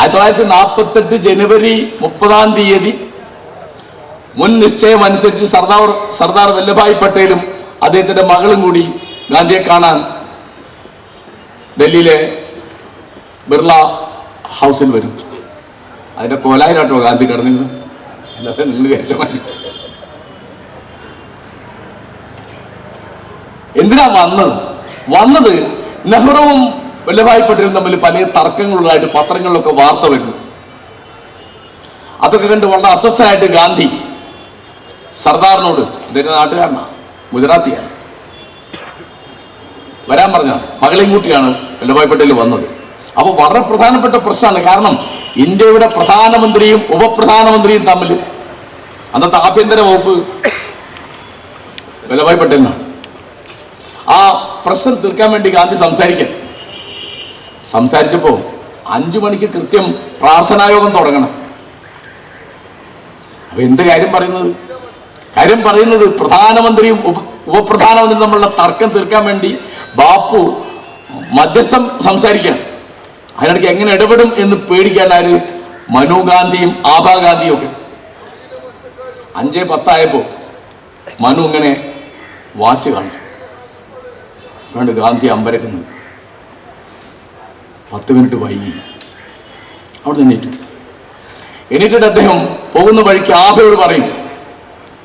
ആയിരത്തി തൊള്ളായിരത്തി നാൽപ്പത്തെട്ട് ജനുവരി മുപ്പതാം തീയതി മുൻ നിശ്ചയം അനുസരിച്ച് സർദാർ സർദാർ വല്ലഭായ് പട്ടേലും അദ്ദേഹത്തിന്റെ മകളും കൂടി ഗാന്ധിയെ കാണാൻ ഡൽഹിയിലെ ബിർള ഹൗസിൽ വരും. അതിന്റെ കോലായിരാട്ടോ ഗാന്ധി കടന്നിരുന്നു അല്ലാതെ നിങ്ങൾ വിചാരിച്ച മതി എന്തിനാ വന്നത്? വന്നത് നെഹ്റുവും വല്ലഭായ് പട്ടേലും തമ്മിൽ പല തർക്കങ്ങളുള്ളതായിട്ട് പത്രങ്ങളിലൊക്കെ വാർത്ത വരുന്നു. അതൊക്കെ കണ്ട് വളരെ അസ്വസ്ഥനായിട്ട് ഗാന്ധി സർദാറിനോട് ഇദ്ദേഹം നാട്ടുകാരനാണ് ഗുജറാത്തിയാണ്. വരാൻ പറഞ്ഞ മകളെയും കൂട്ടിയാണ് വല്ലഭായ് പട്ടേൽ വന്നത്. അപ്പോൾ വളരെ പ്രധാനപ്പെട്ട പ്രശ്നമാണ്. കാരണം ഇന്ത്യയുടെ പ്രധാനമന്ത്രിയും ഉപപ്രധാനമന്ത്രിയും തമ്മിൽ അന്നത്തെ ആഭ്യന്തര വകുപ്പ് വല്ലഭായ് പട്ടേലിനാണ് ആ പ്രശ്നം തീർക്കാൻ വേണ്ടി ഗാന്ധി സംസാരിക്കാൻ. സംസാരിച്ചപ്പോ അഞ്ചു മണിക്ക് കൃത്യം പ്രാർത്ഥനായോഗം തുടങ്ങണം. അപ്പൊ എന്ത് കാര്യം പറയുന്നത്? കാര്യം പറയുന്നത് പ്രധാനമന്ത്രിയും ഉപ- ഉപപ്രധാനമന്ത്രിയും തമ്മിലുള്ള തർക്കം തീർക്കാൻ വേണ്ടി ബാപ്പു മധ്യസ്ഥം സംസാരിക്കാൻ അതിനിടയ്ക്ക് എങ്ങനെ ഇടപെടും എന്ന് പേടിക്കാൻ ആര്? മനു ഗാന്ധിയും ആഭാ ഗാന്ധിയും ഒക്കെ. അഞ്ചേ പത്തായപ്പോ മനു ഇങ്ങനെ വാച്ച് കാണും ഗാന്ധി അമ്പരക്കുന്നു. പത്ത് മിനിറ്റ് വൈകി. അവിടെ നിന്നിട്ടു എണീറ്റിട്ട് അദ്ദേഹം പോകുന്ന വഴിക്ക് ആഭയോട് പറയും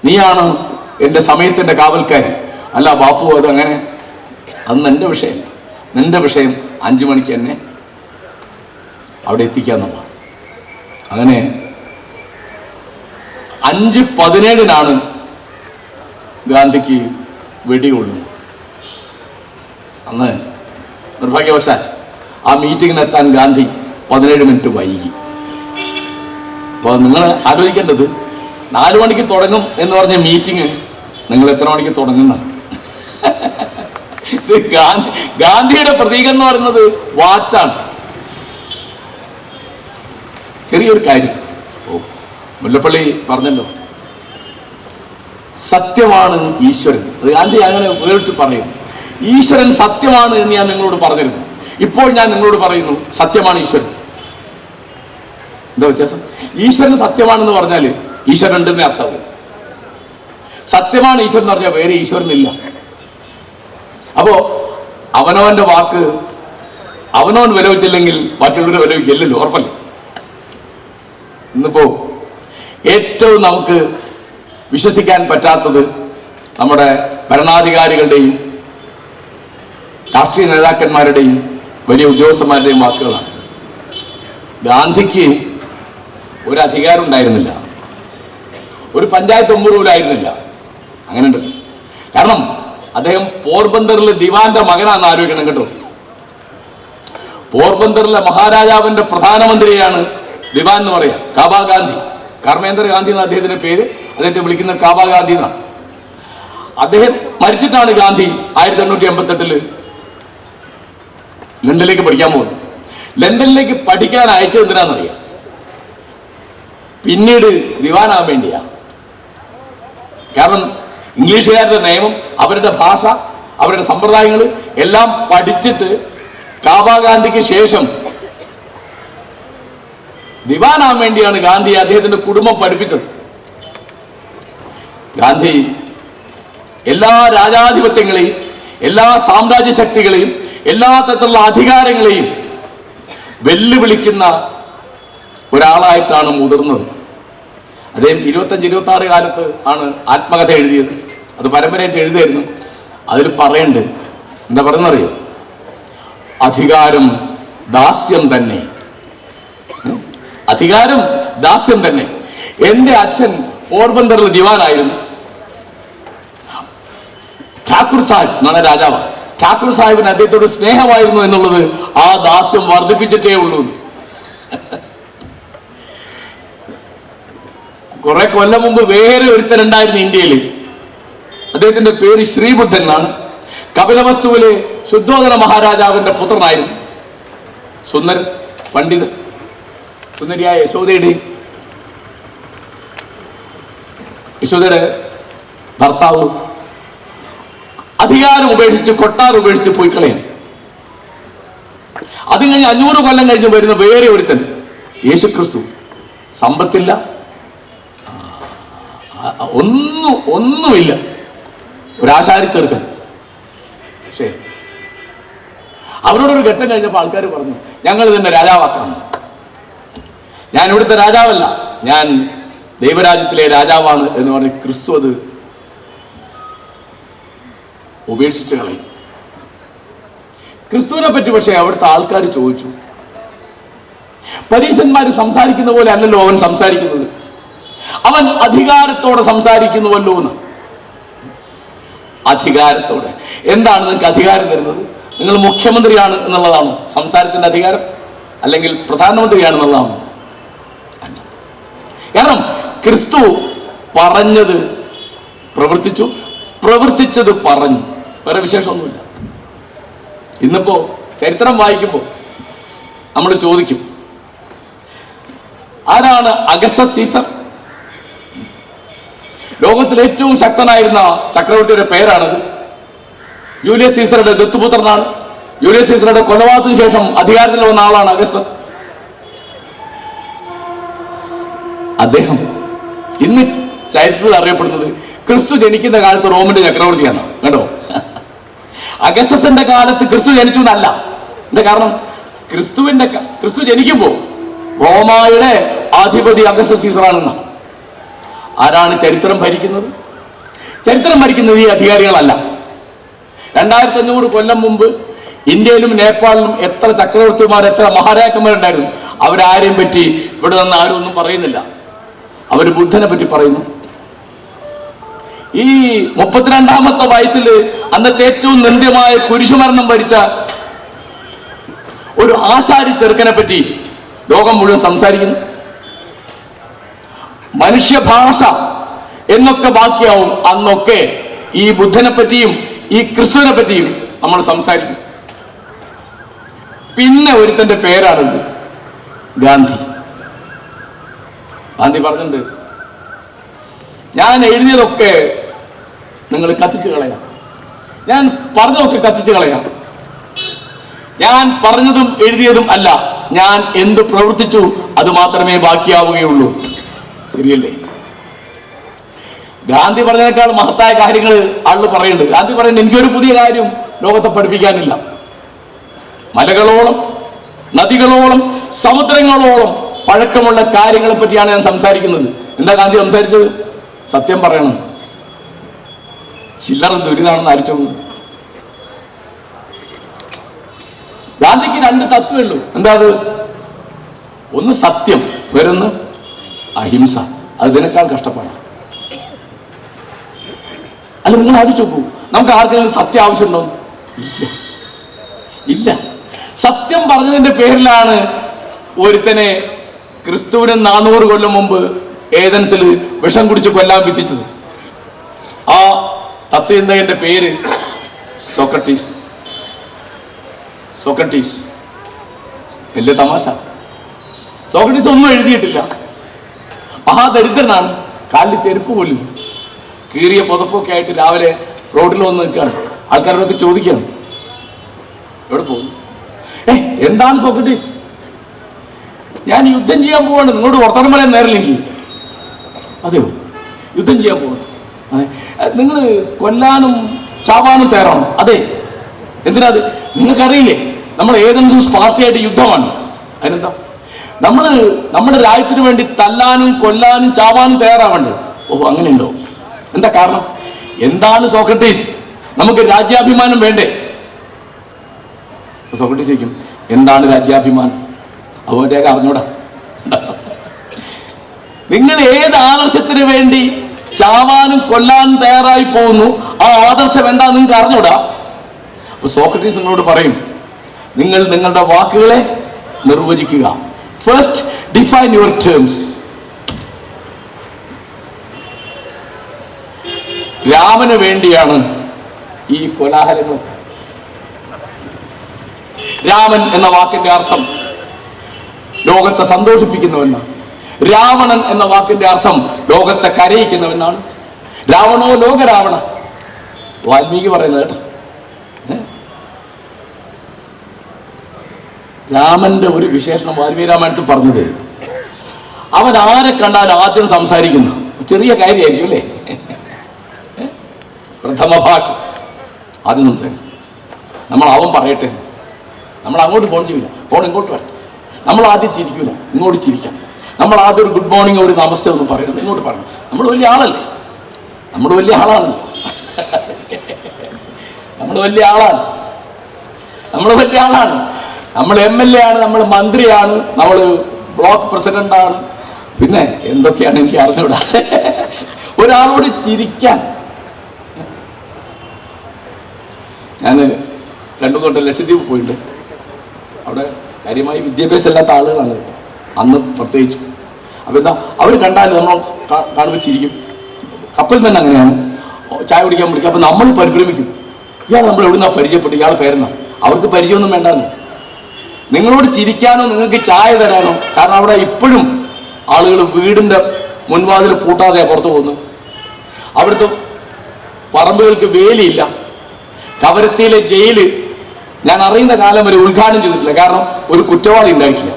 നീയാണ് എന്റെ സമയത്തിന്റെ കാവൽക്കാരി. അല്ല ബാപ്പു അത് അങ്ങനെ. അത് നിന്റെ വിഷയം. നിന്റെ വിഷയം അഞ്ചു മണിക്ക് എന്നെ അവിടെ എത്തിക്കാന്നുള്ള അങ്ങനെ അഞ്ച് പതിനേഴിനാണ് ഗാന്ധിക്ക് വെടികൊള്ളുന്നത്. അന്ന് നിർഭാഗ്യവശാൽ ആ മീറ്റിങ്ങിനെത്താൻ ഗാന്ധി പതിനേഴ് മിനിറ്റ് വൈകി. അപ്പോൾ നിങ്ങൾ ആലോചിക്കേണ്ടത് നാലു മണിക്ക് തുടങ്ങും എന്ന് പറഞ്ഞ മീറ്റിംഗ് നിങ്ങൾ എത്ര മണിക്ക് തുടങ്ങുന്ന ഗാന്ധി ഗാന്ധിയുടെ പ്രതീകം എന്ന് പറയുന്നത് വാച്ചാണ് ചെറിയൊരു കാര്യം. ഓ മുല്ലപ്പള്ളി പറഞ്ഞല്ലോ. സത്യമാണ് ഈശ്വരൻ. അത് ഗാന്ധി അങ്ങനെ വേറിട്ട് പറയും. ഈശ്വരൻ സത്യമാണ് എന്ന് ഞാൻ നിങ്ങളോട് പറഞ്ഞിരുന്നു. ഇപ്പോൾ ഞാൻ നിങ്ങളോട് പറയുന്നു സത്യമാണ് ഈശ്വരൻ. എന്താ വ്യത്യാസം? ഈശ്വരൻ സത്യമാണെന്ന് പറഞ്ഞാൽ ഈശ്വരൻ ഉണ്ടെന്ന് അർത്ഥം സത്യമാണ് ഈശ്വരൻ എന്ന് പറഞ്ഞാൽ വേറെ ഈശ്വരനില്ല. അപ്പോ അവനവന്റെ വാക്ക് അവനവൻ വിലവച്ചില്ലെങ്കിൽ ബാക്കിയുള്ളവർ വിലവയ്ക്കില്ലല്ലോ ഉറപ്പല്ലേ? ഇന്നിപ്പോ ഏറ്റവും നമുക്ക് വിശ്വസിക്കാൻ പറ്റാത്തത് നമ്മുടെ ഭരണാധികാരികളുടെയും രാഷ്ട്രീയ നേതാക്കന്മാരുടെയും വലിയ ഉദ്യോഗസ്ഥന്മാരുടെയും വാക്കുകളാണ് ഗാന്ധിക്ക് ഒരു അധികാരം ഉണ്ടായിരുന്നില്ല. ഒരു പഞ്ചായത്ത് ഒമ്പത് ആയിരുന്നില്ല. അങ്ങനെ ഉണ്ട് കാരണം അദ്ദേഹം പോർബന്തറിലെ ദിവാന്റെ മകനാണെന്ന് ആലോചിക്കണം കേട്ടോ. പോർബന്തറിലെ മഹാരാജാവിന്റെ പ്രധാനമന്ത്രിയാണ് ദിവാൻ എന്ന് പറയാം. കാബാ ഗാന്ധി. കർമ്മേന്ദ്ര ഗാന്ധി എന്ന അദ്ദേഹത്തിന്റെ പേര്. അദ്ദേഹത്തെ വിളിക്കുന്ന കാബാ ഗാന്ധി എന്നാണ്. അദ്ദേഹം മരിച്ചിട്ടാണ് ഗാന്ധി ആയിരത്തി എണ്ണൂറ്റി എൺപത്തെട്ടിൽ ലണ്ടനിലേക്ക് പഠിക്കാൻ പോകുന്നു. ലണ്ടനിലേക്ക് പഠിക്കാൻ അയച്ചത് എന്തിനാണെന്നറിയാം? പിന്നീട് ദിവാനാൻ വേണ്ടിയാ. കാരണം ഇംഗ്ലീഷുകാരുടെ നിയമം അവരുടെ ഭാഷ അവരുടെ സമ്പ്രദായങ്ങൾ എല്ലാം പഠിച്ചിട്ട് കാബാഗാന്ധിക്ക് ശേഷം ദിവാനാൻ വേണ്ടിയാണ് ഗാന്ധി അദ്ദേഹത്തിന്റെ കുടുംബം പഠിപ്പിച്ചത്. ഗാന്ധി എല്ലാ രാജാധിപത്യങ്ങളെയും എല്ലാ സാമ്രാജ്യ ശക്തികളെയും എല്ലാ തരത്തിലുള്ള അധികാരങ്ങളെയും വെല്ലുവിളിക്കുന്ന ഒരാളായിട്ടാണ് മുതിർന്നത്. അദ്ദേഹം ഇരുപത്തഞ്ച് ഇരുപത്തി ആറ് കാലത്ത് ആണ് ആത്മകഥ എഴുതിയത്. അത് പരമ്പരയായിട്ട് എഴുതിയായിരുന്നു. അതിൽ പറയുന്നുണ്ട് എന്താ പറയുന്നറിയോ? അധികാരം ദാസ്യം തന്നെ. അധികാരം ദാസ്യം തന്നെ. എന്റെ അച്ഛൻ പോർബന്തറിൽ ദിവാനായിരുന്നു. ഠാക്കൂർ സാഹിബ് എന്നാണ് രാജാവ്. ഠാക്കൂർ സാഹിബിന് അദ്ദേഹത്തോട് സ്നേഹമായിരുന്നു എന്നുള്ളത് ആ ദാസ്യം വർദ്ധിപ്പിച്ചിട്ടേ ഉള്ളൂ. കുറെ കൊല്ലം മുമ്പ് വേറെ ഒരുത്തനുണ്ടായിരുന്നു ഇന്ത്യയിൽ അദ്ദേഹത്തിന്റെ പേര് ശ്രീബുദ്ധൻ എന്നാണ്. കപിലവസ്തുവിലെ ശുദ്ധോദന മഹാരാജാവിന്റെ പുത്രനായിരുന്നു. സുന്ദരൻ പണ്ഡിതൻ സുന്ദരിയായ യശോദയുടെ യശോദയുടെ ഭർത്താവ് അധികാരം ഉപേക്ഷിച്ച് കൊട്ടാരം ഉപേക്ഷിച്ച് പോയി കളയാൻ അത് കഴിഞ്ഞ് അഞ്ഞൂറ് കൊല്ലം കഴിഞ്ഞ് വരുന്ന വേറെ ഒരുത്തൻ യേശു ക്രിസ്തു സമ്പത്തില്ല ഒന്നും ഒന്നുമില്ല. ഒരാശാരി ചെറുക്കൻ. പക്ഷേ അവരോടൊരു ഘട്ടം കഴിഞ്ഞപ്പോൾ ആൾക്കാർ പറഞ്ഞു ഞങ്ങൾ തന്നെ രാജാവാക്കണം. ഞാൻ ഇവിടുത്തെ രാജാവല്ല ഞാൻ ദൈവരാജ്യത്തിലെ രാജാവാണ് എന്ന് പറഞ്ഞ് ക്രിസ്തു അത് ഉപേക്ഷിച്ച് കളയും. ക്രിസ്തുവിനെ പറ്റി പക്ഷേ അവിടുത്തെ ആൾക്കാർ ചോദിച്ചു. പരീശന്മാർ സംസാരിക്കുന്ന പോലെ അല്ലല്ലോ അവൻ സംസാരിക്കുന്നത്. അവൻ അധികാരത്തോടെ സംസാരിക്കുന്നുവല്ലോ എന്ന്. അധികാരത്തോടെ. എന്താണ് നിങ്ങൾക്ക് അധികാരം തരുന്നത്? നിങ്ങൾ മുഖ്യമന്ത്രിയാണ് എന്നുള്ളതാണോ? സംസാരത്തിന്റെ അധികാരം? അല്ലെങ്കിൽ പ്രധാനമന്ത്രിയാണ് എന്നുള്ളതാണോ? കാരണം ക്രിസ്തു പറഞ്ഞത് പ്രവർത്തിച്ചു പ്രവർത്തിച്ചത് പറഞ്ഞു. വേറെ വിശേഷമൊന്നുമില്ല. ഇന്നിപ്പോ ചരിത്രം വായിക്കുമ്പോൾ നമ്മൾ ചോദിക്കും ആരാണ് അഗസ സീസർ? ലോകത്തിലെ ഏറ്റവും ശക്തനായിരുന്ന ചക്രവർത്തിയുടെ പേരാണത്. ജൂലിയസ് സീസറുടെ ദത്തുപുത്രനാണ്. ജൂലിയസ് സീസറുടെ കൊലപാതകത്തിന് ശേഷം അധികാരത്തിൽ വന്ന ആളാണ് അഗസ്റ്റസ് അദ്ദേഹം ഇന്ന് ചരിത്രത്തിൽ അറിയപ്പെടുന്നത് ക്രിസ്തു ജനിക്കുന്ന കാലത്ത് റോമിന്റെ ചക്രവർത്തിയാണ്. കേട്ടോ അഗസ്റ്റസിന്റെ കാലത്ത് ക്രിസ്തു ജനിച്ചു എന്നല്ല. എന്താ കാരണം? ക്രിസ്തുവിന്റെ ക്രിസ്തു ജനിക്കുമ്പോൾ റോമായുടെ അധിപതി അഗസ്റ്റസ് സീസറാണെന്ന. ആരാണ് ചരിത്രം ഭരിക്കുന്നത്? ചരിത്രം ഭരിക്കുന്നത് ഈ അധികാരികളല്ല. രണ്ടായിരത്തി അഞ്ഞൂറ് കൊല്ലം മുമ്പ് ഇന്ത്യയിലും നേപ്പാളിലും എത്ര ചക്രവർത്തിമാർ എത്ര മഹാരാജാക്കന്മാരുണ്ടായിരുന്നു അവരാരെയും പറ്റി ഇവിടെ നിന്ന് ആരും ഒന്നും പറയുന്നില്ല. അവർ ബുദ്ധനെ പറ്റി പറയുന്നു. ഈ മുപ്പത്തിരണ്ടാമത്തെ വയസ്സിൽ അന്നത്തെ ഏറ്റവും നിന്ദ്യമായ കുരിശുമരണം ഭരിച്ച ഒരു ആശാരി ചെറുക്കനെ പറ്റി ലോകം മുഴുവൻ സംസാരിക്കുന്നു. മനുഷ്യഭാഷ എന്നൊക്കെ ബാക്കിയാവും അന്നൊക്കെ ഈ ബുദ്ധനെ പറ്റിയും ഈ ക്രിസ്തുവിനെ പറ്റിയും നമ്മൾ സംസാരിക്കും. പിന്നെ ഒരുത്തന്റെ പേരാണ് ഗാന്ധി. ഗാന്ധി പറഞ്ഞിട്ടുണ്ട് ഞാൻ എഴുതിയതൊക്കെ നിങ്ങൾ കത്തിച്ചു കളയാം. ഞാൻ പറഞ്ഞതൊക്കെ കത്തിച്ചു കളയാം. ഞാൻ പറഞ്ഞതും എഴുതിയതും അല്ല. ഞാൻ എന്ത് പ്രവർത്തിച്ചു അത് മാത്രമേ ബാക്കിയാവുകയുള്ളൂ. ശരിയല്ലേ? ഗാന്ധി പറഞ്ഞതിനേക്കാൾ മഹത്തായ കാര്യങ്ങൾ ആൾ പറയുന്നുണ്ട്. ഗാന്ധി പറയുന്നത് എനിക്കൊരു പുതിയ കാര്യം ലോകത്തെ പഠിപ്പിക്കാനില്ല. മലകളോളം നദികളോളം സമുദ്രങ്ങളോളം പഴക്കമുള്ള കാര്യങ്ങളെ പറ്റിയാണ് ഞാൻ സംസാരിക്കുന്നത്. എന്താ ഗാന്ധി സംസാരിച്ചത്? സത്യം പറയണം. ചില്ലറ ദുരിതാണെന്ന് ആലോചിച്ചു ഗാന്ധിക്ക് രണ്ട് തത്വമേ ഉള്ളൂ. എന്താ അത്? ഒന്ന് സത്യം വേറൊന്ന് അഹിംസ. അത് ഇതിനേക്കാൾ കഷ്ടപ്പാടാണ് അല്ല നിങ്ങൾ ആലോചിച്ച് നോക്കൂ. നമുക്ക് ആർക്കെങ്കിലും സത്യം ആവശ്യമുണ്ടോ? ഇല്ല. ഇല്ല. സത്യം പറഞ്ഞതിന്റെ പേരിലാണ് ഒരുത്തനെ ക്രിസ്തുവിന് നാനൂറ് കൊല്ലം മുമ്പ് ഏതൻസിൽ വിഷം കുടിച്ച് കൊല്ലാൻ വിധിച്ചത്. ആ തത്വചിന്തകന്റെ പേര്? സോക്രട്ടീസ്. സോക്രട്ടീസ്. വലിയ തമാശ. സോക്രട്ടീസ് ഒന്നും എഴുതിയിട്ടില്ല. മഹാദരിദ്രനാണ്. കാലിൽ ചെരുപ്പ് പോലും കീറിയ പുതപ്പൊക്കെ ആയിട്ട് രാവിലെ റോഡിൽ വന്ന് നിൽക്കുകയാണ്. ആൾക്കാരോടൊക്കെ ചോദിക്കുകയാണ്. എവിടെ പോകും എന്താണ് സോക്രട്ടീസ്? ഞാൻ യുദ്ധം ചെയ്യാൻ പോവാണ്. നിങ്ങളോട് വർത്തമാനം നേരില്ലെങ്കിൽ അതെയോ? യുദ്ധം ചെയ്യാൻ പോവാണ്. നിങ്ങൾ കൊല്ലാനും ചാവാനും തയ്യാറാണോ? അതെ. എന്തിനാ അത്? നിങ്ങൾക്കറിയില്ലേ നമ്മൾ ഏതെങ്കിലും പാർട്ടിയായിട്ട് യുദ്ധമാണ്. അതിനെന്താ? നമ്മൾ നമ്മുടെ രാജ്യത്തിന് വേണ്ടി തല്ലാനും കൊല്ലാനും ചാവാനും തയ്യാറാവണ്ടേ. ഓ അങ്ങനെയുണ്ടോ? എന്താ കാരണം? എന്താണ് സോക്രട്ടീസ്? നമുക്ക് രാജ്യാഭിമാനം വേണ്ടേ? സോക്രട്ടീസ് ചോദിക്കും എന്താണ് രാജ്യാഭിമാനം? അവരേക്ക് അറിഞ്ഞൂടാ. നിങ്ങൾ ഏത് ആദർശത്തിന് വേണ്ടി ചാവാനും കൊല്ലാനും തയ്യാറായി പോകുന്നു. ആ ആദർശം വേണ്ട നിങ്ങൾക്ക് അറിഞ്ഞൂടാ? അപ്പൊ സോക്രട്ടീസ് നിങ്ങളോട് പറയും നിങ്ങൾ നിങ്ങളുടെ വാക്കുകളെ നിർവചിക്കുക. ഫസ്റ്റ് ഡിഫൈൻ യുവർ ടേംസ് രാമന് വേണ്ടിയാണ് ഈ കോലാഹലങ്ങൾ. രാമൻ എന്ന വാക്കിന്റെ അർത്ഥം ലോകത്തെ സന്തോഷിപ്പിക്കുന്നവെന്നാണ് രാവണൻ എന്ന വാക്കിന്റെ അർത്ഥം ലോകത്തെ കരയിക്കുന്നവനാണ്. രാവണോ ലോകരാവണ? വാൽമീകി പറയുന്നത് കേട്ടോ. രാമന്റെ ഒരു വിശേഷണം വാൽമീകി രാമായണത്തിൽ പറഞ്ഞത് അവൻ ആരെ കണ്ടാൽ ആദ്യം സംസാരിക്കുന്നു? ചെറിയ കാര്യമായിരിക്കും അല്ലേ? പ്രഥമ ഭാഷ. ആദ്യം സംസാരിക്കും. നമ്മൾ അവൻ പറയട്ടെ. നമ്മൾ അങ്ങോട്ട് ഫോൺ ചെയ്യില്ല ഫോൺ ഇങ്ങോട്ട് വരട്ടെ നമ്മൾ ആദ്യം ചിരിക്കൂല. ഇങ്ങോട്ട് ചിരിക്കാം നമ്മൾ ആദ്യം ഒരു ഗുഡ് മോർണിംഗ് ഒരു നമസ്തേ ഒന്ന് പറയുന്നു ഇങ്ങോട്ട് പറഞ്ഞു നമ്മൾ വലിയ ആളല്ലേ? നമ്മൾ വലിയ ആളാണ്. നമ്മൾ വലിയ ആളാണ്. നമ്മൾ വലിയ ആളാണ്. നമ്മൾ എം എൽ എ ആണ് നമ്മൾ മന്ത്രിയാണ് നമ്മൾ ബ്ലോക്ക് പ്രസിഡന്റ് ആണ് പിന്നെ എന്തൊക്കെയാണ് എനിക്ക് അറിഞ്ഞൂടാ. ഒരാളോട് ചിരിക്കാൻ. ഞാൻ രണ്ടു തൊട്ട് ലക്ഷദ്വീപ് പോയിട്ടുണ്ട്. അവിടെ കാര്യമായി വിദ്യാഭ്യാസം ഇല്ലാത്ത ആളുകളാണ് കേട്ടോ. അന്ന് പ്രത്യേകിച്ച്. അപ്പോൾ എന്താ അവർ കണ്ടാൽ നമ്മൾ കാണിച്ചിരിക്കും കപ്പൽ തന്നെ അങ്ങനെയാണ്. ചായ കുടിക്കാൻ വിളിക്കുക അപ്പോൾ നമ്മൾ പരിഭ്രമിക്കും. ഇയാൾ നമ്മൾ എവിടുന്നാ പരിചയപ്പെട്ടു ഇയാൾ പേരെന്നാ അവർക്ക് പരിചയമൊന്നും വേണ്ടെന്ന് നിങ്ങളോട് ചിരിക്കാനോ നിങ്ങൾക്ക് ചായ തരാനോ കാരണം അവിടെ ഇപ്പോഴും ആളുകൾ വീടിന്റെ മുൻവാതിൽ പൂട്ടാതെ പുറത്തു പോകുന്നു അവിടുത്തെ പറമ്പുകൾക്ക് വേലിയില്ല. കവരത്തിയിലെ ജയിൽ ഞാൻ അറിയുന്ന കാലം വരെ ഉദ്ഘാടനം ചെയ്തിട്ടില്ല. കാരണം ഒരു കുറ്റവാളി ഉണ്ടായിട്ടില്ല.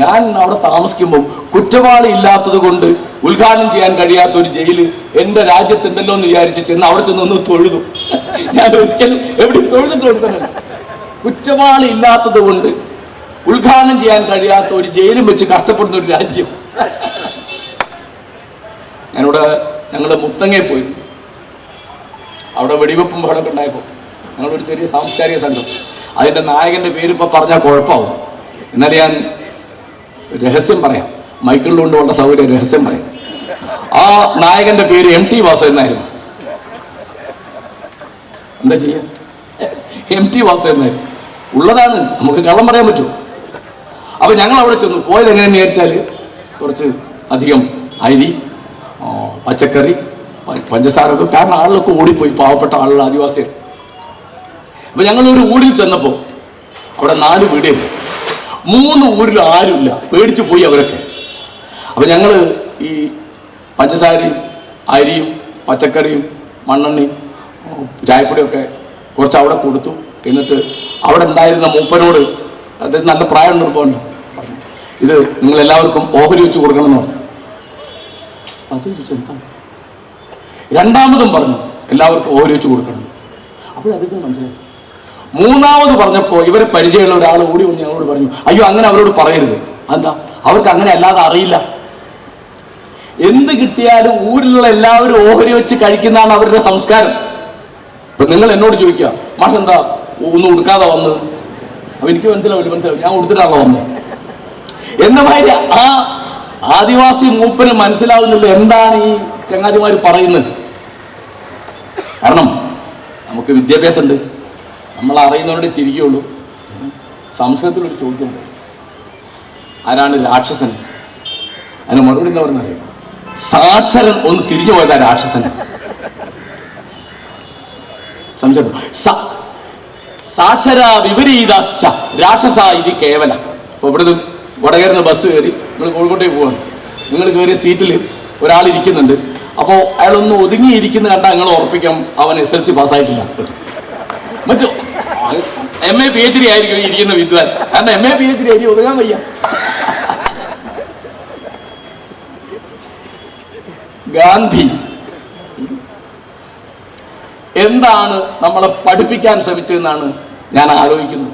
ഞാൻ അവിടെ താമസിക്കുമ്പോൾ കുറ്റവാളി ഇല്ലാത്തത് കൊണ്ട് ഉദ്ഘാടനം ചെയ്യാൻ കഴിയാത്ത ഒരു ജയിൽ എന്റെ രാജ്യത്തുണ്ടല്ലോ എന്ന് വിചാരിച്ച് ചെന്ന് അവിടെ ചെന്ന് ഒന്ന് തൊഴുതു. ഞാൻ ഒരിക്കലും എവിടെ തൊഴുതിട്ട് കുറ്റവാളി ഇല്ലാത്തത് കൊണ്ട് ഉദ്ഘാടനം ചെയ്യാൻ കഴിയാത്ത ഒരു ജയിലും വെച്ച് കഷ്ടപ്പെടുന്ന ഒരു രാജ്യം. ഞാനിവിടെ ഞങ്ങളുടെ മുത്തങ്ങയെ പോയി. അവിടെ വെടിവെപ്പും ബഹളമൊക്കെ ഉണ്ടായപ്പോൾ ഞങ്ങളൊരു ചെറിയ സാംസ്കാരിക സംഘം. അതിന്റെ നായകന്റെ പേര് ഇപ്പോൾ പറഞ്ഞാൽ കുഴപ്പമാവും. എന്നാലും ഞാൻ രഹസ്യം പറയാം. മൈക്കിളിൽ കൊണ്ടുപോകേണ്ട സൗകര്യം രഹസ്യം പറയാം. ആ നായകന്റെ പേര് എം ടി വാസു എന്നായിരുന്നു. എന്താ ചെയ്യാ? എം ടി വാസു എന്നായിരുന്നു. ഉള്ളതാണ്. നമുക്ക് കള്ളം പറയാൻ പറ്റും. അപ്പൊ ഞങ്ങൾ അവിടെ ചെന്നു. പോയത് എങ്ങനെയെന്ന് വിചാരിച്ചാൽ കുറച്ച് അധികം അരി പച്ചക്കറി പ- പഞ്ചസാര ഒക്കെ കാരണം ആളിലൊക്കെ ഓടിപ്പോയി. പാവപ്പെട്ട ആളുകൾ ആദിവാസികൾ. അപ്പൊ ഞങ്ങളൊരു ഊരിൽ ചെന്നപ്പോ അവിടെ നാല് വീടുണ്ട് മൂന്ന് ഊരിൽ ആരുമില്ല. പേടിച്ചു പോയി അവരൊക്കെ. അപ്പൊ ഞങ്ങൾ ഈ പഞ്ചസാരയും അരിയും പച്ചക്കറിയും മണ്ണെണ്ണയും ചായപ്പൊടിയൊക്കെ കുറച്ച് അവിടെ കൊടുത്തു. എന്നിട്ട് അവിടെ ഉണ്ടായിരുന്ന മൂപ്പനോട് അത് നല്ല പ്രായം നിർബന്ധം ഇത് നിങ്ങൾ എല്ലാവർക്കും ഓഹരി വെച്ച് കൊടുക്കണമെന്ന് പറഞ്ഞു. അത് രണ്ടാമതും പറഞ്ഞു എല്ലാവർക്കും ഓഹരി വെച്ച് കൊടുക്കണം. അപ്പോൾ അദ്ദേഹം മനസ്സിലായി. മൂന്നാമത് പറഞ്ഞപ്പോൾ ഇവരെ പരിചയമുള്ള ഒരാൾ ഓടി വന്ന് ഞങ്ങളോട് പറഞ്ഞു അയ്യോ അങ്ങനെ അവരോട് പറയരുത്. എന്താ അവർക്ക് അങ്ങനെ അല്ലാതെ അറിയില്ല. എന്ത് കിട്ടിയാലും ഊരിലുള്ള എല്ലാവരും ഓഹരി വെച്ച് കഴിക്കുന്നതാണ് അവരുടെ സംസ്കാരം. ഇപ്പൊ നിങ്ങൾ എന്നോട് ചോദിക്കുക മാഷ് എന്താ ഒന്നും ഉടുക്കാതെ വന്നത് അപ്പൊ എനിക്ക് മനസ്സിലാവില്ല മനസ്സിലാവും ഞാൻ ഉടുത്തിട്ടാണോ വന്നത് എന്ന മാതിരി ആ ആദിവാസി മൂപ്പന് മനസ്സിലാവുന്നില്ല എന്താണ് ഈ ചങ്ങാതിമാർ പറയുന്നത്. കാരണം നമുക്ക് വിദ്യാഭ്യാസം ഉണ്ട് നമ്മൾ അറിയുന്നവരുടെ ചിരിക്കുള്ളൂ. സംശയത്തിലൊരു ചോദ്യം ആരാണ് രാക്ഷസൻ? അതിന് മറുപടി എന്താ പറയുന്നത് സാക്ഷരൻ ഒന്ന് തിരിഞ്ഞു പോയതാ രാക്ഷസൻ. സംശയം. സാക്ഷര വിപരീതാശ്ച രാക്ഷസ ഇത് കേവല. അപ്പൊ ഇവിടുന്ന് വടകരുന്ന ബസ് കയറി നിങ്ങൾ കോഴിക്കോട്ടേക്ക് പോവാണ്. നിങ്ങൾ കയറിയ സീറ്റിൽ ഒരാൾ ഇരിക്കുന്നുണ്ട്. അപ്പോൾ അയാളൊന്ന് ഒതുങ്ങിയിരിക്കുന്ന കണ്ടാൽ നിങ്ങൾ ഉറപ്പിക്കാം. അവൻ എസ് എൽ സി പാസ്സായിട്ടില്ല മറ്റു. M A P H D ആയിരിക്കും ഇരിക്കുന്ന വിദ്വാൻ. കാരണം M A P H D ആയിരിക്കും ഒതുങ്ങാൻ വയ്യ. ഗാന്ധി. എന്താണ് നമ്മളെ പഠിപ്പിക്കാൻ ശ്രമിച്ചതെന്നാണ് ഞാൻ ആലോചിക്കുന്നത്.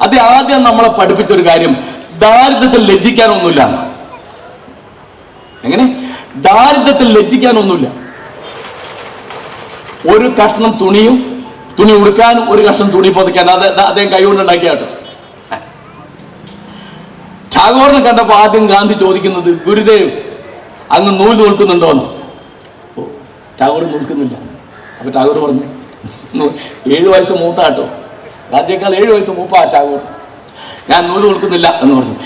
അത് ആദ്യം നമ്മളെ പഠിപ്പിച്ച ഒരു കാര്യം. ദാരിദ്ര്യത്തിൽ ലജ്ജിക്കാനൊന്നുമില്ല. എങ്ങനെ? ദാരിദ്ര്യത്തിൽ ലജ്ജിക്കാനൊന്നുമില്ല. ഒരു കഷ്ണം തുണിയും തുണി ഉടുക്കാനും ഒരു കഷ്ണം തുണി പൊതിക്കാൻ. അത് അദ്ദേഹം കൈകൊണ്ട് ഉണ്ടാക്കിയാട്ടോ ടാഗോറിനെ കണ്ടപ്പോൾ ആദ്യം ഗാന്ധി ചോദിക്കുന്നത് ഗുരുദേവ് അങ്ങ് നൂൽ നോൽക്കുന്നുണ്ടോന്ന് ഓ ടാഗോർ നോൽക്കുന്നില്ല അപ്പൊ ടാഗോർ പറഞ്ഞു "നൂ- ഏഴ് വയസ്സ് മൂത്താട്ടോ ഗാന്ധിയേക്കാൾ ഏഴ് വയസ്സ് മൂപ്പാ ടാഗോർ. ഞാൻ നൂൽ നോൽക്കുന്നില്ല എന്ന് പറഞ്ഞു.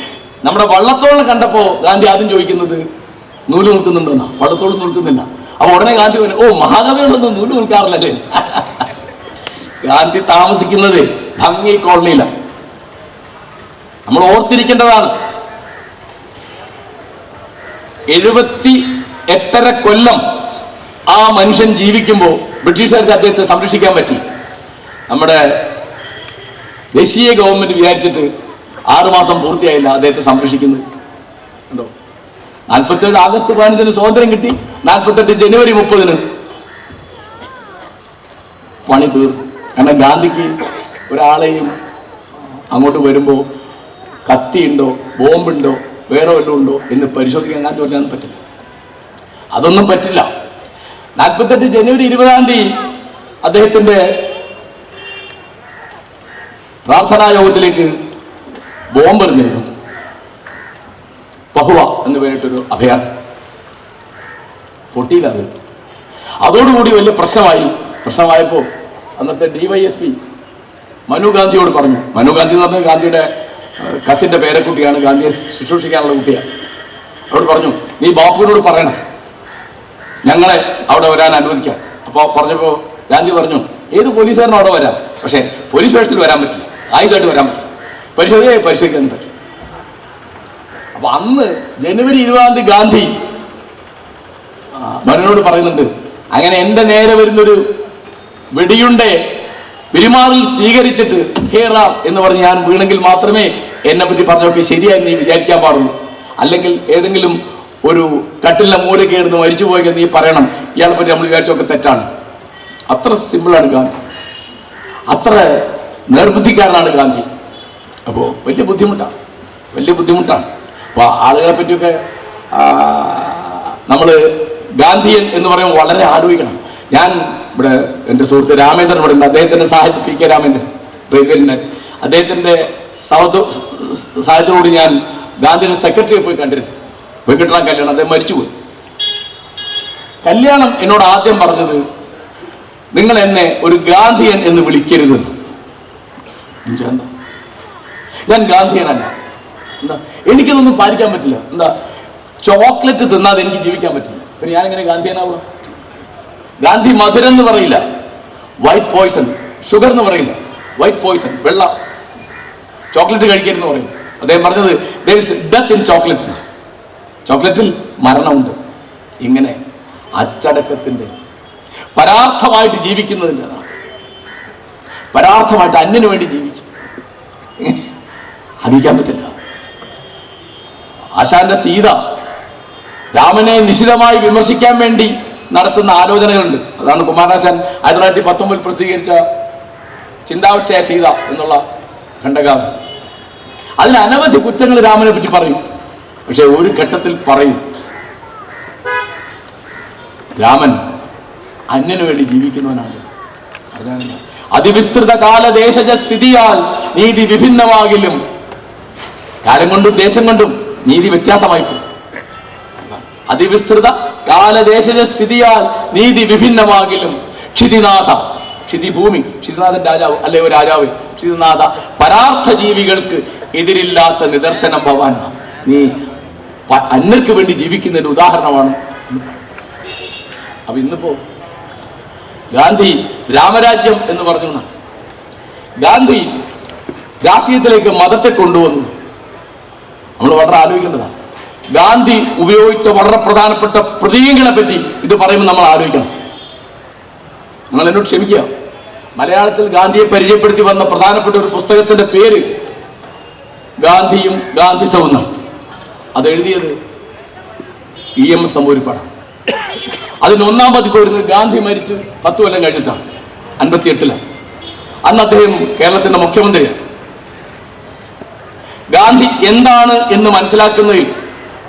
നമ്മുടെ വള്ളത്തോളിനെ കണ്ടപ്പോ ഗാന്ധി ആദ്യം ചോദിക്കുന്നത് നൂൽ നോൽക്കുന്നുണ്ടോന്നാ വള്ളത്തോളം നോൽക്കുന്നില്ല അപ്പൊ ഉടനെ ഗാന്ധി പറഞ്ഞു ഓ മഹാകവികളൊന്നും നൂൽ നോൽക്കാറില്ലല്ലേ ഗാന്ധി താമസിക്കുന്നത് ഭംഗി കോളനിയിലാണ് നമ്മൾ ഓർത്തിരിക്കേണ്ടതാണ്. എഴുപത്തി എട്ടര കൊല്ലം ആ മനുഷ്യൻ ജീവിക്കുമ്പോൾ ബ്രിട്ടീഷുകാർക്ക് അദ്ദേഹത്തെ സംരക്ഷിക്കാൻ പറ്റി. നമ്മുടെ ദേശീയ ഗവൺമെന്റ് വിചാരിച്ചിട്ട് ആറുമാസം പൂർത്തിയായില്ല അദ്ദേഹത്തെ സംരക്ഷിക്കുന്നത് ഉണ്ടോ നാൽപ്പത്തേഴ് ആഗസ്റ്റ് പതിനഞ്ചിന് സ്വാതന്ത്ര്യം കിട്ടി. നാൽപ്പത്തെട്ട് ജനുവരി മുപ്പതിന് പണി തീർന്നു. കാരണം ഗാന്ധിക്ക് ഒരാളെയും അങ്ങോട്ട് വരുമ്പോൾ കത്തിയുണ്ടോ ബോംബുണ്ടോ വേറെ വല്ലതും ഉണ്ടോ എന്ന് പരിശോധിക്കാൻ ഞാൻ ചോദിക്കാൻ പറ്റില്ല. അതൊന്നും പറ്റില്ല. നാൽപ്പത്തെട്ട് ജനുവരി ഇരുപതാം തീയതി അദ്ദേഹത്തിന്റെ പ്രാർത്ഥനാ യോഗത്തിലേക്ക് ബോംബെറിഞ്ഞിരുന്നു പഹുവ എന്ന് പേരിട്ടൊരു അഭയാർത്ഥി. പൊട്ടിയില്ല അത്. അതോടുകൂടി വലിയ പ്രശ്നമായി പ്രശ്നമായപ്പോൾ അന്നത്തെ ഡിവൈഎസ്പി മനു ഗാന്ധിയോട് പറഞ്ഞു. മനു ഗാന്ധി എന്ന് പറഞ്ഞാൽ ഗാന്ധിയുടെ കസിന്റെ പേരക്കുട്ടിയാണ്. ഗാന്ധിയെ ശുശ്രൂഷിക്കാനുള്ള കുട്ടിയാണ് അവരോട് പറഞ്ഞു നീ ബാപ്പുവിനോട് പറയണം. ഞങ്ങളെ അവിടെ വരാൻ അനുവദിക്കാം. അപ്പോൾ പറഞ്ഞപ്പോൾ ഗാന്ധി പറഞ്ഞു ഏത് പോലീസുകാരനും അവിടെ വരാം. പക്ഷേ പോലീസ് സ്റ്റേഷനിൽ വരാൻ പറ്റില്ല. ആയുധമായിട്ട് വരാൻ പറ്റില്ല. പരിശോധിക്കാൻ പരിശോധിക്കാൻ പറ്റും അപ്പൊ അന്ന് ജനുവരി ഇരുപതാം തീയതി ഗാന്ധി മനുവിനോട് പറയുന്നുണ്ട് അങ്ങനെ എന്റെ നേരെ വരുന്നൊരു വെടിയുണ്ടേ പെരുമാറിൽ സ്വീകരിച്ചിട്ട് ഹേറാം എന്ന് പറഞ്ഞ് ഞാൻ വീണെങ്കിൽ മാത്രമേ എന്നെ പറ്റി പറഞ്ഞൊക്കെ ശരിയായി നീ വിചാരിക്കാൻ പാടുള്ളൂ. അല്ലെങ്കിൽ ഏതെങ്കിലും ഒരു കട്ടിലിന്റെ മൂലയ്ക്ക് ഇരുന്ന് മരിച്ചു പോയെങ്കിൽ നീ പറയണം ഇയാളെ പറ്റി നമ്മൾ വിചാരിച്ചൊക്കെ തെറ്റാണ്. അത്ര സിമ്പിളാണ് ഗാന്ധി. അത്ര നിർബുദ്ധിക്കാരനാണ് ഗാന്ധി. അപ്പോൾ വലിയ ബുദ്ധിമുട്ടാണ് വലിയ ബുദ്ധിമുട്ടാണ്. അപ്പോൾ ആളുകളെ പറ്റിയൊക്കെ നമ്മൾ ഗാന്ധിയൻ എന്ന് പറയുമ്പോൾ വളരെ ആലോചിക്കണം. ഞാൻ ഇവിടെ എന്റെ സുഹൃത്ത് രാമേന്ദ്രൻ ഇവിടെ ഉണ്ട്. അദ്ദേഹത്തിന്റെ സാഹിത്യ പി കെ രാമേന്ദ്രൻ റെയിൽവേലിന്റെ അദ്ദേഹത്തിന്റെ സഹത്വ സാഹിത്യത്തോട് ഞാൻ ഗാന്ധിയുടെ സെക്രട്ടറിയെ പോയി കണ്ടിരുന്നു. വെങ്കിട്ടറാം കല്യാണം അദ്ദേഹം മരിച്ചുപോയി. കല്യാണം എന്നോട് ആദ്യം പറഞ്ഞത് നിങ്ങൾ എന്നെ ഒരു ഗാന്ധിയൻ എന്ന് വിളിക്കരുത്. ഞാൻ ഗാന്ധിയനല്ല. എന്താ? എനിക്കതൊന്നും പാലിക്കാൻ പറ്റില്ല. എന്താ? ചോക്ലേറ്റ് തിന്നാതെ എനിക്ക് ജീവിക്കാൻ പറ്റില്ല. പിന്നെ ഞാൻ എങ്ങനെ ഗാന്ധിയനാവുക ഗാന്ധി മധുരം എന്ന് പറയില്ല. വൈറ്റ് പോയിസൺ ഷുഗർ എന്ന് പറയില്ല. വൈറ്റ് പോയിസൺ വെള്ള ചോക്ലേറ്റ് കഴിക്കരുതെന്ന് പറയും. അദ്ദേഹം പറഞ്ഞത് ഡെത്ത് ഇൻ ചോക്ലേറ്റ് ചോക്ലേറ്റിൽ മരണമുണ്ട്. ഇങ്ങനെ അച്ചടക്കത്തിന്റെ പരാർത്ഥമായിട്ട് ജീവിക്കുന്നതിന്റെ പരാർത്ഥമായിട്ട് അന്യന് വേണ്ടി ജീവിക്കും? അറിയിക്കാൻ പറ്റില്ല. ആശാന്റെ സീത രാമനെ നിശിതമായി വിമർശിക്കാൻ വേണ്ടി നടത്തുന്ന ആലോചനകളുണ്ട്. അതാണ് കുമാരനാശാൻ ആയിരത്തി തൊള്ളായിരത്തി പത്തൊമ്പതിൽ പ്രസിദ്ധീകരിച്ച ചിന്താവിഷ്ടയ സീത എന്നുള്ള ഖണ്ഡകാവ് അതിൽ അനവധി കുറ്റങ്ങൾ രാമനെ പറ്റി പറയും. പക്ഷെ ഒരു ഘട്ടത്തിൽ പറയും. രാമൻ അന്യനു വേണ്ടി ജീവിക്കുന്നവനാണ്. അതാണ് അതിവിസ്തൃത കാലദേശജ സ്ഥിതിയാൽ നീതി വിഭിന്നമാകിലും കാലം കൊണ്ടും ദേശം കൊണ്ടും നീതി വ്യത്യാസമായി. അതിവിസ്തൃത കാലദേശജ സ്ഥിതിയാൽ നീതി വിഭിന്നമാകിലും ക്ഷിതിനാഥ ക്ഷിതിഭൂമി ക്ഷിതിനാഥൻ രാജാവ് അല്ലെ ഒരു രാജാവ്? ക്ഷിതിനാഥ പരാർത്ഥ ജീവികൾക്ക് എതിരില്ലാത്ത നിദർശനം ഭവാൻ നീ അന്നർക്ക് വേണ്ടി ജീവിക്കുന്നതിന്റെ ഉദാഹരണമാണ്. അപ്പൊ ഇന്നിപ്പോ ഗാന്ധി രാമരാജ്യം എന്ന് പറഞ്ഞു ഗാന്ധി രാഷ്ട്രീയത്തിലേക്ക് മതത്തെ കൊണ്ടുവന്നു. നമ്മൾ വളരെ ആലോചിക്കേണ്ടതാണ്. ഗാന്ധി ഉപയോഗിച്ച വളരെ പ്രധാനപ്പെട്ട പ്രതീകങ്ങളെ പറ്റി ഇത് പറയുമ്പോൾ നമ്മൾ ആലോചിക്കണം. നിങ്ങൾ എന്നോട് ക്ഷമിക്കുക. മലയാളത്തിൽ ഗാന്ധിയെ പരിചയപ്പെടുത്തി വന്ന പ്രധാനപ്പെട്ട ഒരു പുസ്തകത്തിന്റെ പേര് ഗാന്ധിയും ഗാന്ധി സൗന്ദം അത് എഴുതിയത് ഇ എം എസ് നമ്പൂരിപ്പാടാണ് അതിന് ഒന്നാം പതിപ്പ് വരുന്നത് ഗാന്ധി മരിച്ച് പത്ത് കൊല്ലം കഴിഞ്ഞിട്ടാണ്. അൻപത്തി എട്ടിലാണ് അന്ന് അദ്ദേഹം കേരളത്തിന്റെ മുഖ്യമന്ത്രിയാണ്. ഗാന്ധി എന്താണ് എന്ന് മനസ്സിലാക്കുന്നതിൽ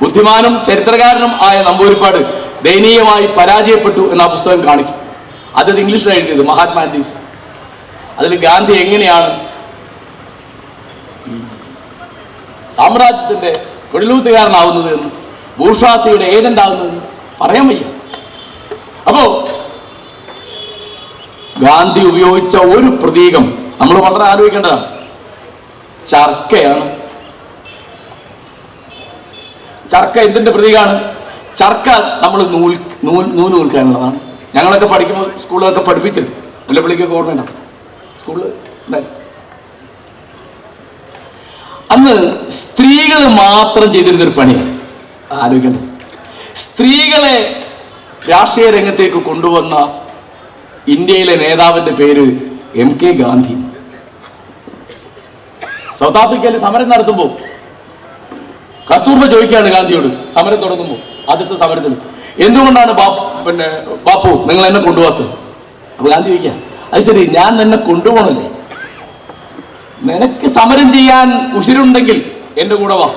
ബുദ്ധിമാനും ചരിത്രകാരനും ആയ നമ്പൂരിപ്പാട് ദയനീയമായി പരാജയപ്പെട്ടു എന്ന പുസ്തകം കാണിക്കും. അത് ഇംഗ്ലീഷിൽ എഴുതിയത് മഹാത്മാഗാന്ധീസ് അതിൽ ഗാന്ധി എങ്ങനെയാണ് സാമ്രാജ്യത്തിന്റെ തൊഴിലൂത്തുകാരനാവുന്നത് എന്ന് ഭൂഷാസിയുടെ ഏജന്റ് ആവുന്നതെന്ന് പറയാൻ വയ്യ. അപ്പോ ഗാന്ധി ഉപയോഗിച്ച ഒരു പ്രതീകം നമ്മൾ വളരെ ആലോചിക്കേണ്ടതാണ്. ചർക്കയാണ് ചർക്ക എന്തിന്റെ പ്രതീകമാണ് ചർക്ക നമ്മൾ നൂൽ നൂൽ നൂൽ നൂൽക്കാനുള്ളതാണ്. ഞങ്ങളൊക്കെ പഠിക്കുമ്പോൾ സ്കൂളിലൊക്കെ പഠിപ്പിച്ചില്ല മുല്ലപ്പള്ളിക്കൊക്കെ ഓർമ്മയുണ്ടാവും സ്കൂളിൽ അന്ന് സ്ത്രീകൾ മാത്രം ചെയ്തിരുന്നൊരു പണി. ആലോചിക്കണം സ്ത്രീകളെ രാഷ്ട്രീയ രംഗത്തേക്ക് കൊണ്ടുവന്ന ഇന്ത്യയിലെ നേതാവിന്റെ പേര് എം കെ ഗാന്ധി. സൗത്ത് ആഫ്രിക്കയിൽ സമരം നടത്തുമ്പോൾ കസ്തൂർബ ചോദിക്കുകയാണ് ഗാന്ധിയോട്. സമരം തുടങ്ങുമ്പോൾ ആദ്യത്തെ സമരത്തിൽ എന്തുകൊണ്ടാണ് ബാ- പിന്നെ ബാപ്പു നിങ്ങൾ എന്നെ കൊണ്ടുപോകാത്തത്? അപ്പൊ ഗാന്ധി ചോദിക്കാം അത് ശരി ഞാൻ നിന്നെ കൊണ്ടുപോകണല്ലേ? നിനക്ക് സമരം ചെയ്യാൻ ഉശിരുണ്ടെങ്കിൽ എന്റെ കൂടെ വാ.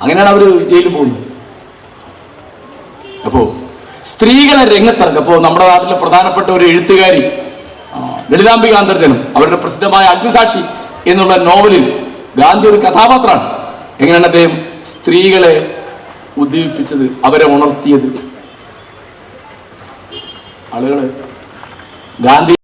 അങ്ങനെയാണ് അവർ ജയിലിൽ പോകുന്നത്. അപ്പോ സ്ത്രീകളെ രംഗത്തിറക്കും അപ്പോ നമ്മുടെ നാട്ടിലെ പ്രധാനപ്പെട്ട ഒരു എഴുത്തുകാരി ലളിതാംബിക അന്തർജനം അവരുടെ പ്രസിദ്ധമായ അഗ്നിസാക്ഷി എന്നുള്ള നോവലിൽ ഗാന്ധി ഒരു കഥാപാത്രമാണ്. എങ്ങനെയാണ് അദ്ദേഹം സ്ത്രീകളെ ഉദ്ദീപിപ്പിച്ചത് അവരെ ഉണർത്തിയത്. ആളുകൾ ഗാന്ധി